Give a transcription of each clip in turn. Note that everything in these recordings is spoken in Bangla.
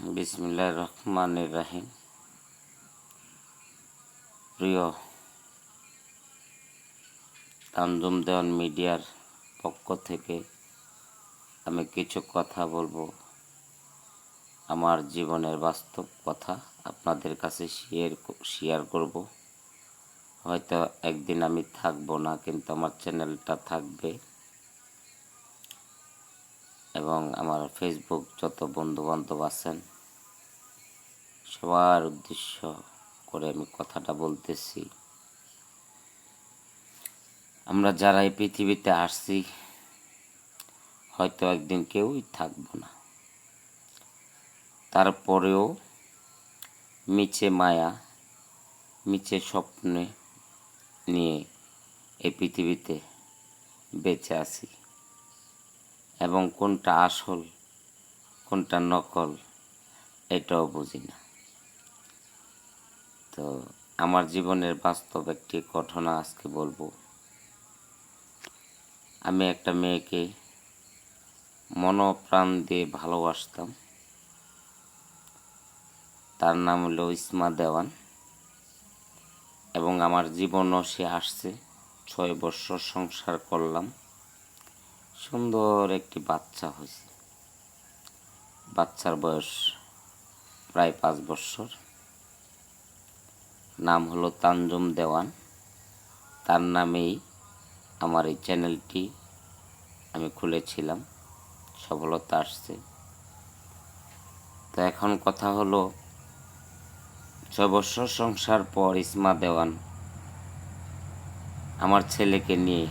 বিসমিল্লাহ রহমান রাহিম। প্রিয় তানজুম দেওয়ান মিডিয়ার পক্ষ থেকে আমি কিছু কথা বলব। আমার জীবনের বাস্তব কথা আপনাদের কাছে শেয়ার শেয়ার করব। হয়তো একদিন আমি থাকব না, কিন্তু আমার চ্যানেলটা থাকবে। এবং আমার ফেসবুক যত বন্ধু বান্ধব আছেন সবার উদ্দেশ্য করে আমি কথাটা বলতেছি। আমরা যারা এই পৃথিবীতে আসছি, হয়তো একদিন কেউই থাকব না। তারপরেও মিছে মায়া, মিছে স্বপ্নে নিয়ে এই পৃথিবীতে বেঁচে আছি। এবং কোনটা আসল, কোনটা নকল, এটাও বুঝি না। তো আমার জীবনের বাস্তব একটি ঘটনা আজকে বলব। আমি একটা মেয়েকে মনপ্রাণ দিয়ে ভালোবাসতাম। তার নাম হলো ইসমা দেওয়ান। এবং আমার জীবনও সে আসছে, ছয় বছর সংসার করলাম। সুন্দর একটি বাচ্চা হয়েছে। বাচ্চার বয়স প্রায় পাঁচ বছর। নাম হলো তানজুম দেওয়ান। তার নামেই আমার এই চ্যানেলটি আমি খুলেছিলাম। সফলতা আসছে। তো এখন কথা হলো, ছয় সংসার পর ইসমা দেওয়ান আমার ছেলেকে নিয়ে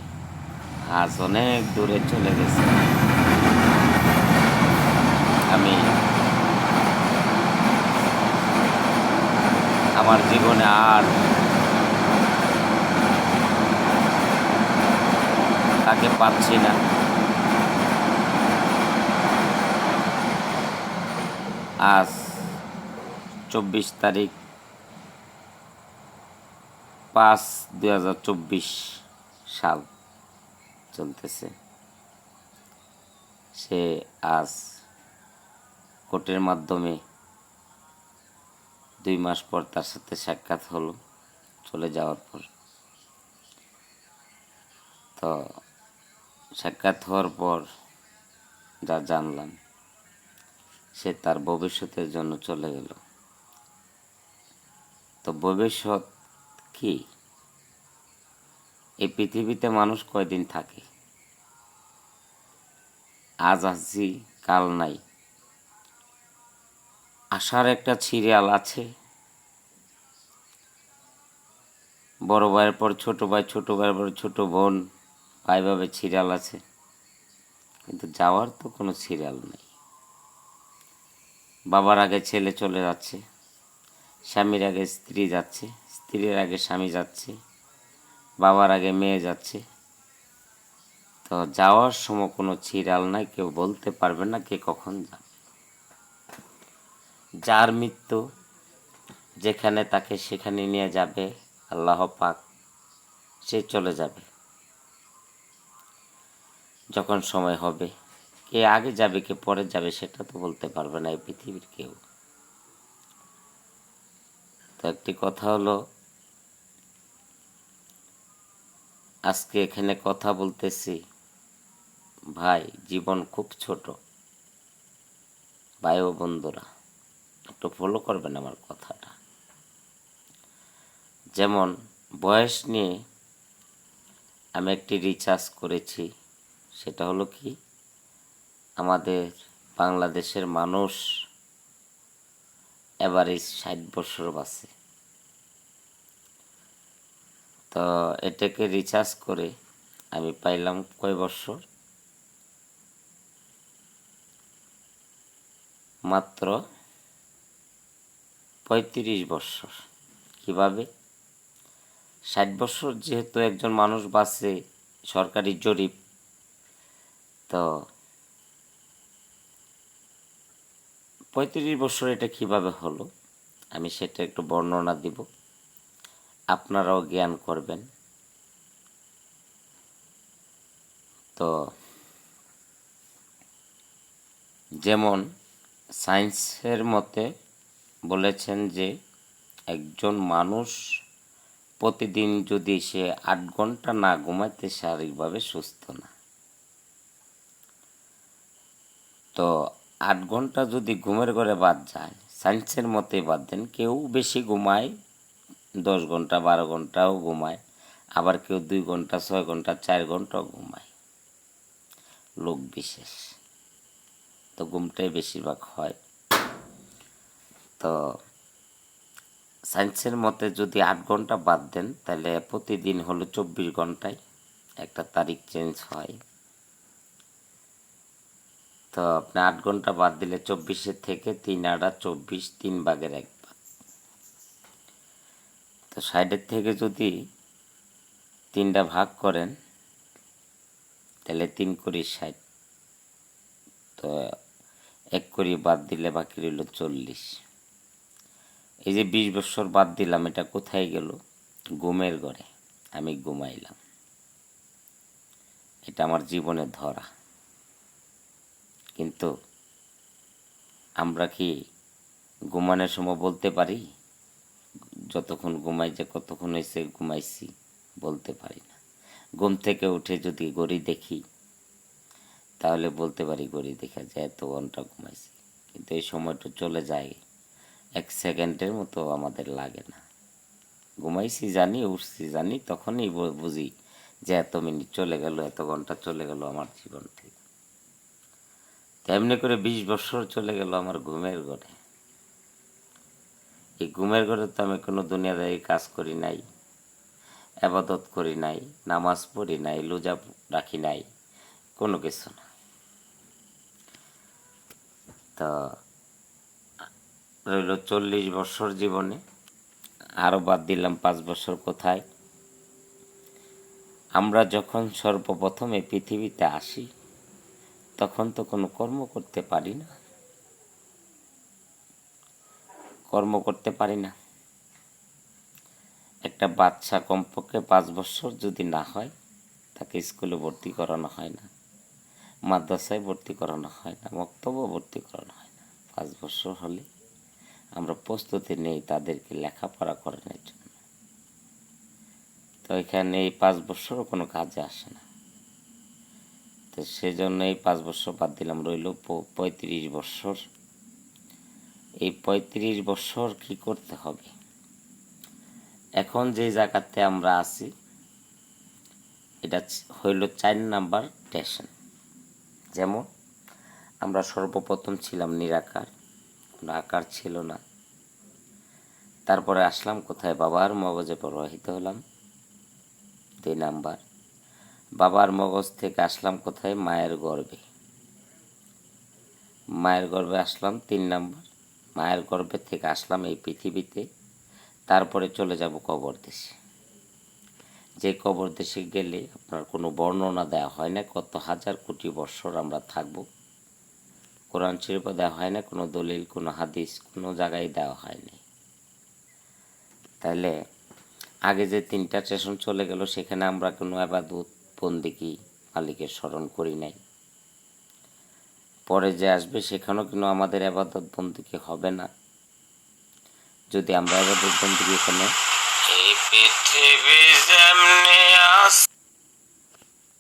আজ অনেক দূরে চলে গেছে। আমি আমার জীবনে আর তাকে পাচ্ছি না। আজ চব্বিশ তারিখ পাঁচ দুই হাজার চব্বিশ সাল চলতেছে। সে আজ কোর্টের মাধ্যমে দুই মাস পর তার সাথে সাক্ষাৎ হলো, চলে যাওয়ার পর। তো সাক্ষাৎ হওয়ার পর যা জানলাম, সে তার ভবিষ্যতের জন্য চলে গেল। তো ভবিষ্যৎ কি? এই পৃথিবীতে মানুষ কয়দিন থাকে? আজ আছি কাল নাই। আসার একটা সিরিয়াল আছে। বড় ভাইয়ের পর ছোট ভাই, ছোট ভাইয়ের পর ছোট বোন, ভাইভাবে সিরিয়াল আছে। কিন্তু যাওয়ার তো কোনো সিরিয়াল নেই। বাবার আগে ছেলে চলে যাচ্ছে, স্বামীর আগে স্ত্রী যাচ্ছে, স্ত্রীর আগে স্বামী যাচ্ছে, বাবার আগে মেয়ে যাচ্ছে। তো যাওয়ার সময় কোনো চিরাল নাই, কেউ বলতে পারবে না কে কখন যাবে। যার মৃত্যু যেখানে তাকে সেখানে নিয়ে যাবে, আল্লাহ পাক, সে চলে যাবে। যখন সময় হবে, কে আগে যাবে, কে পরে যাবে, সেটা তো বলতে পারবে না এই পৃথিবীর কেউ। তো একটি কথা হলো, আজকে এখানে কথা বলতেছি, ভাই, জীবন খুব ছোট, ভাই ও বন্ধুরা। একটু ফলো করবেন আমার কথাটা। যেমন, বয়স নিয়ে আমি একটি রিচার্জ করেছি, সেটা হলো কি, আমাদের বাংলাদেশের মানুষ এভারেজ ষাট বছর বাঁচে। তো এটাকে রিচার্জ করে আমি পাইলাম কয় বছর? মাত্র পঁয়ত্রিশ বছর। কীভাবে? ষাট বছর যেহেতু একজন মানুষ বাঁচে সরকারি জরিপ, তো পঁয়ত্রিশ বছর এটা কীভাবে হলো? আমি সেটা একটু বর্ণনা দিব। আপনারাও জ্ঞান করবেন। তো যেমন সায়েন্সের মতে বলেছেন যে একজন মানুষ প্রতিদিন যদি সে আট ঘণ্টা না ঘুমাইতে শারীরিকভাবে সুস্থ না। তো আট ঘণ্টা যদি ঘুমের ঘরে বাদ যায়, সায়েন্সের মতে বাদ দেন, কেউ বেশি ঘুমায়, দশ ঘণ্টা, বারো ঘন্টাও ঘুমায়, আবার কেউ দুই ঘণ্টা, ছয় ঘণ্টা, চার ঘন্টাও ঘুমায়। লোক বিশেষ। তো ঘুমটাই বেশিরভাগ হয়। তো সায়েন্সের মতে যদি আট ঘণ্টা বাদ দেন, তাহলে প্রতিদিন হলো চব্বিশ ঘন্টায় একটা তারিখ চেঞ্জ হয়। তো আপনি আট ঘণ্টা বাদ দিলে চব্বিশের থেকে তিন আটা চব্বিশ, তিন ভাগের এক ভাগ। তো সাইডের থেকে যদি তিনটা ভাগ করেন, তাহলে তিন কোটি ষাট। তো এক কোটি বাদ দিলে বাকি রইল চল্লিশ। এই যে বিশ বছর বাদ দিলাম, এটা কোথায় গেল? ঘুমের ঘরে আমি ঘুমাইলাম। এটা আমার জীবনে ধরা। কিন্তু আমরা কি ঘুমানোর সময় বলতে পারি? যতক্ষণ ঘুমাই যে কতক্ষণ হয়েছে ঘুমাইছি বলতে পারি না। ঘুম থেকে উঠে যদি গড়ি দেখি, তাহলে বলতে পারি গড়ি দেখা যায় এত ঘণ্টা ঘুমাইছি। কিন্তু এই সময়টা চলে যায় এক সেকেন্ডের মতো আমাদের লাগে না। ঘুমাইছি, জানি, উঠছি, জানি, তখনই বুঝি যে এত মিনিট চলে গেল, এত ঘণ্টা চলে গেল আমার জীবন থেকে তেমনি করে বিশ বছর চলে গেল আমার ঘুমের ঘরে। এই ঘুমের ঘরে তো আমি কোনো দুনিয়াদারি কাজ করি নাই, আবাদত করি নাই, নামাজ পড়ি নাই লুজা রাখি নাই, কোনো কিছু না তো রইল চল্লিশ বছর জীবনে। আরও বাদ দিলাম পাঁচ বছর কোথায়। আমরা যখন সর্বপ্রথম এই পৃথিবীতে আসি, তখন তো কোনো কর্ম করতে পারি না। কর্ম করতে পারি না। একটা বাচ্চা কমপক্ষে পাঁচ বছর যদি না হয়, তাকে স্কুলে ভর্তি করানো হয় না, মাদ্রাসায় ভর্তি করানো হয় না বক্তব্য ভর্তি করানো হয় না। পাঁচ বছর হলে আমরা প্রস্তুতি নেই তাদেরকে লেখাপড়া করানোর জন্য। তো এখানে এই পাঁচ বছরও কোনো কাজে আসে না। তো সেজন্য এই পাঁচ বছর বাদ দিলাম, রইল পঁয়ত্রিশ বছর এই পঁয়ত্রিশ বছর কি করতে হবে? এখন যে জায়গাতে আমরা আছি, এটা হইল চার নাম্বার স্টেশন। যেমন আমরা সর্বপ্রথম ছিলাম নিরাকার। কোনো আকার ছিল না। তারপরে আসলাম কোথায়? বাবার মগজে প্রবাহিত হলাম। দুই নাম্বার, বাবার মগজ থেকে আসলাম কোথায়? মায়ের গর্ভে। মায়ের গর্ভে আসলাম। তিন নাম্বার, মায়ের গর্ভে থেকে আসলাম এই পৃথিবীতে। তারপরে চলে যাব কবর দেশে। যে কবর দেশে গেলে আপনার কোনো বর্ণনা দেওয়া হয় না, কত হাজার কোটি বৎসর আমরা থাকব। কোরআন শরীফও দেওয়া হয় না কোনো দলিল কোনো হাদিস কোনো জায়গায় দেওয়া হয়নি। তাহলে আগে যে তিনটা স্টেশন চলে গেল সেখানে আমরা কোনো আবাদত বন্দিকি মালিকের স্মরণ করি নাই। পরে যে আসবে সেখানেও কিন্তু আমাদের আবাদত বন্দিকে হবে না। যদি আমরা আবাদত বন্দিকে এখানে?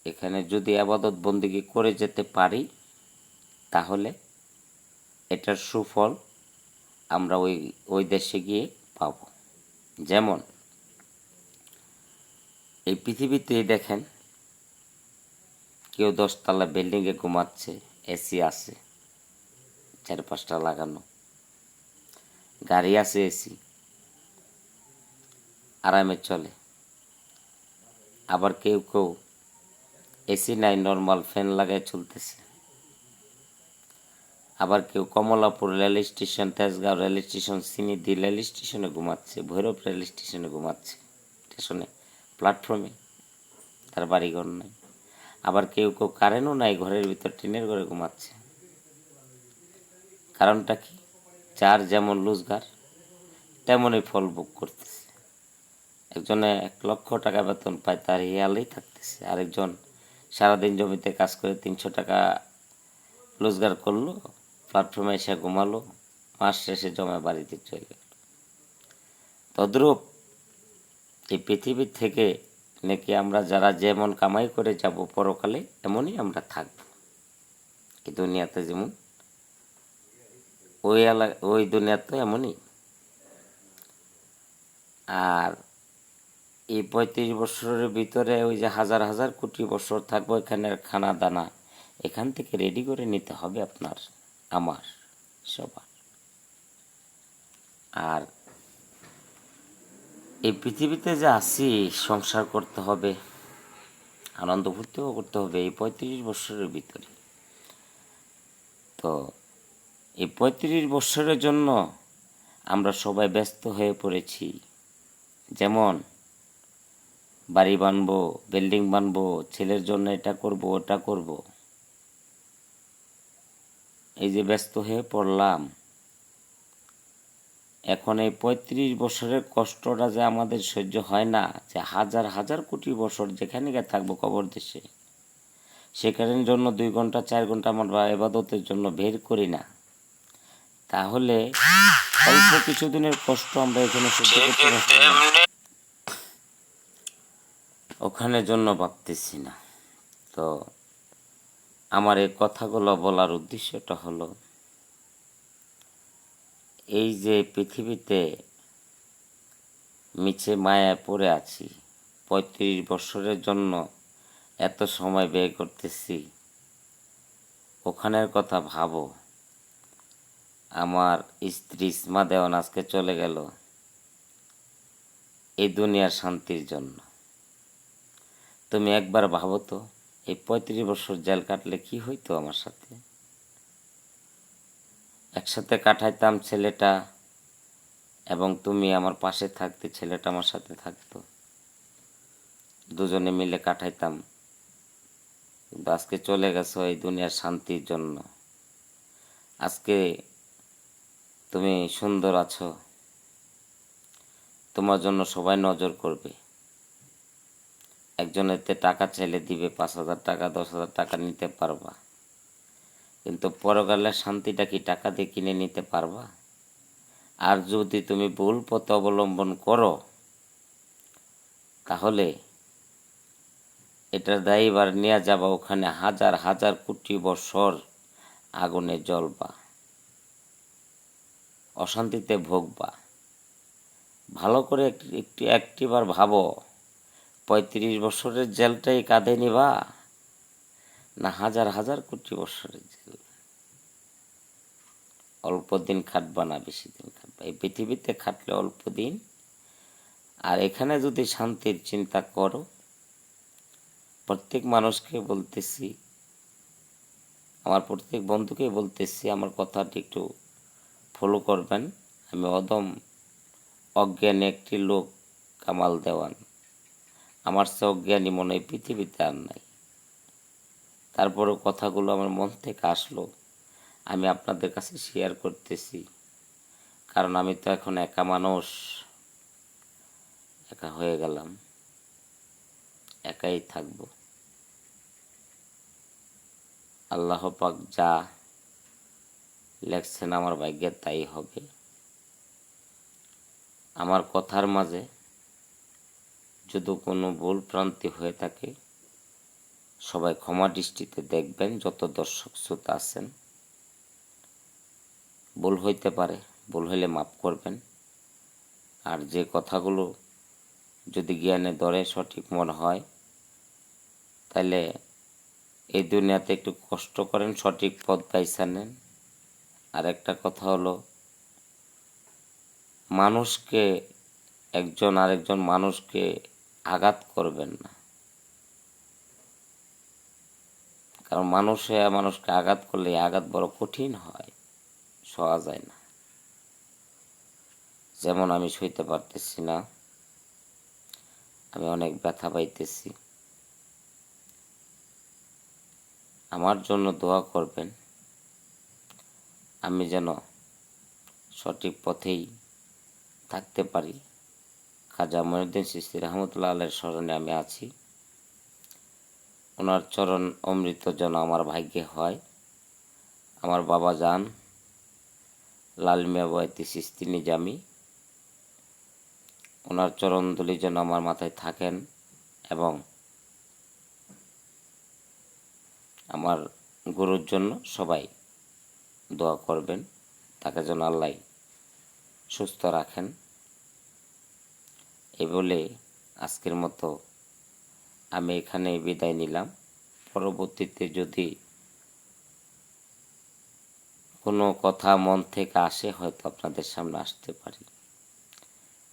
এখানে যদি আবাদত বন্দিগি করে যেতে পারি তাহলে এটার সুফল আমরা ওই ওই দেশে গিয়ে পাব। যেমন, এই পৃথিবীতে দেখেন কেউ দশতলা বিল্ডিংয়ে ঘুমাচ্ছে এসি আছে, চার পাঁচটা লাগানো, গাড়ি আছে এসি আরামে চলে। আবার কেউ কেউ এসি নাই নর্মাল ফ্যান লাগায় চলতেছে। আবার কেউ Kamalapur rail station, Tejgaon rail station সিনিদি rail স্টেশনে ঘুমাচ্ছে, ভৈরব রেল স্টেশনে ঘুমাচ্ছে। স্টেশনে, প্ল্যাটফর্মে। তার বাড়িঘর নাই। আবার কেউ কেউ কারেন্টও নাই, ঘরের ভিতর টিনের ঘরে ঘুমাচ্ছে। কারণটা কি? যার যেমন লুজগার তেমনই ফল ভোগ করতেছে। একজনে এক লক্ষ টাকা বেতন পায়, তার হেয়ালেই থাকতেছে। আরেকজন সারাদিন জমিতে কাজ করে তিনশো টাকা রোজগার করল প্ল্যাটফর্মে এসে ঘুমালো, মাস শেষে জমা বাড়িতে চলে গেল তদ্রূপ এই পৃথিবী থেকে নাকি আমরা যারা যেমন কামাই করে যাব পরকালে, এমনই আমরা থাকব। এই দুনিয়াতে যেমন, ওই এলাকা ওই দুনিয়াতে এমনই। আর এই পঁয়ত্রিশ বছরের ভিতরে ওই যে হাজার হাজার কোটি বছর থাকব এখানের খানা দানা, এখান থেকে রেডি করে নিতে হবে আপনার। আমার সবার। আর এই পৃথিবীতে যে আছি, সংসার করতে হবে, আনন্দ ফুর্তিও করতে হবে এই পঁয়ত্রিশ বছরের ভিতরে। তো এই পঁয়ত্রিশ বছরের জন্য আমরা সবাই ব্যস্ত হয়ে পড়েছি। যেমন বাড়ি বানবো, বিল্ডিং বানবো, ছেলের জন্য এটা করব, ওটা করব। এই যে ব্যস্ত হয়ে পড়লাম। এখন এই পঁয়ত্রিশ বছরের কষ্টটা যে আমাদের সহ্য হয় না, যে হাজার হাজার কোটি বছর যেখানে গিয়ে থাকব কবর দেশে, সেখানের জন্য দুই ঘণ্টা, চার ঘণ্টা আমরা এবাদতের জন্য বের করি না। তাহলে অল্প কিছুদিনের কষ্ট আমরা এখানে সহ্য করতে। তেমনি ওখানে জন্য ভাবতেছি না। তো আমার এই কথাগুলো বলার উদ্দেশ্যটা হলো, এই যে পৃথিবীতে মিছে মায়ায় পড়ে আছি, পঁয়ত্রিশ বছরের জন্য এত সময় ব্যয় করতেছি, ওখানের কথা ভাবো। আমার স্ত্রী ইসমা দেওয়ান আজকে চলে গেল এই দুনিয়ার শান্তির জন্য। তুমি একবার ভাবো তো। এই পঁয়ত্রিশ বছর জেল কাটলে কি হইতো আমার সাথে? একসাথে কাটাইতাম ছেলেটা এবং তুমি আমার পাশে থাকতে, ছেলেটা আমার সাথে থাকতো। দুজনে মিলে কাটাইতাম। কিন্তু আজকে চলে গেছো এই দুনিয়ার শান্তির জন্য। আজকে তুমি সুন্দর আছো। তোমার জন্য সবাই নজর করবে। একজনেতে টাকা চাইলে দিবে, পাঁচ হাজার টাকা, দশ হাজার টাকা নিতে পারবা। কিন্তু পরকালের শান্তিটা কি টাকা দিয়ে কিনে নিতে পারবা? আর যদি তুমি ভুল পথ অবলম্বন করো, তাহলে এটার দায়ীবার নিয়ে যাবা, ওখানে হাজার হাজার কোটি বছর আগুনে জ্বলবা, অশান্তিতে ভোগবা। ভালো করে একটি একটি একটিবার ভাবো পঁয়ত্রিশ বছরের জেলটাই কাঁধে নিবা, না হাজার হাজার কোটি বছরের জেল। অল্প দিন খাটবা না, বেশি দিন খাটবা। এই পৃথিবীতে খাটলে অল্প দিন, আর এখানে যদি শান্তির চিন্তা করো, প্রত্যেক মানুষকে বলতেছি, আমার প্রত্যেক বন্ধুকে বলতেছি, আমার কথাটি একটু ফলো করবেন। আমি অদম অজ্ঞানী একটি লোক কামাল দেওয়ান। আমার সে জ্ঞানী মনে হয় পৃথিবীতে আর নাই। তারপরেও কথাগুলো আমার মন থেকে আসলো। আমি আপনাদের কাছে শেয়ার করতেছি। কারণ আমি তো এখন একা মানুষ। একা হয়ে গেলাম। একাই থাকব। আল্লাহ পাক যা লেখছেন আমার ভাগ্যে তাই হবে। আমার কথার মাঝে যদি কোনো ভুল প্রান্তি হয়ে থাকে, সবাই ক্ষমা দৃষ্টিতে দেখবেন, যত দর্শক শ্রোতা আছেন। ভুল হইতে পারে, ভুল হইলে মাফ করবেন। আর যে কথাগুলো যদি জ্ঞানে ধরে সঠিক মনে হয় তাহলে এই দুনিয়াতে একটু কষ্ট করেন, সঠিক পথ বাইছা নেন। আর একটা কথা হলো, মানুষকে একজন আরেকজন মানুষকে আঘাত করবেন না। কারণ মানুষে মানুষকে আঘাত করলে আঘাত বড় কঠিন হয়, সহা যায় না। যেমন আমি সইতে পারতেছি না, আমি অনেক ব্যথা পাইতেছি। আমার জন্য দোয়া করবেন, আমি যেন সঠিক পথেই থাকতে পারি। খাজা মহিউদ্দিন সিস্তি রহমতুল্লাহ আলের স্মরণে আমি আছি। ওনার চরণ অমৃত যেন আমার ভাগ্যে হয়। আমার বাবা যান লাল বয়াতি সিস্তি নিজামি। ওনার চরণদুলি যেন আমার মাথায় থাকেন এবং আমার গুরুর জন্য সবাই দোয়া করবেন। তাকে যেন আল্লাহ সুস্থ রাখেন। এই বলে আজকের মতো আমি এখানে বিদায় নিলাম। পরবর্তীতে যদি কোনো কথা মন থেকে আসে, হয়তো আপনাদের সামনে আসতে পারি।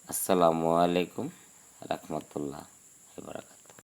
আসসালামু আলাইকুম রহমতুল্লাহ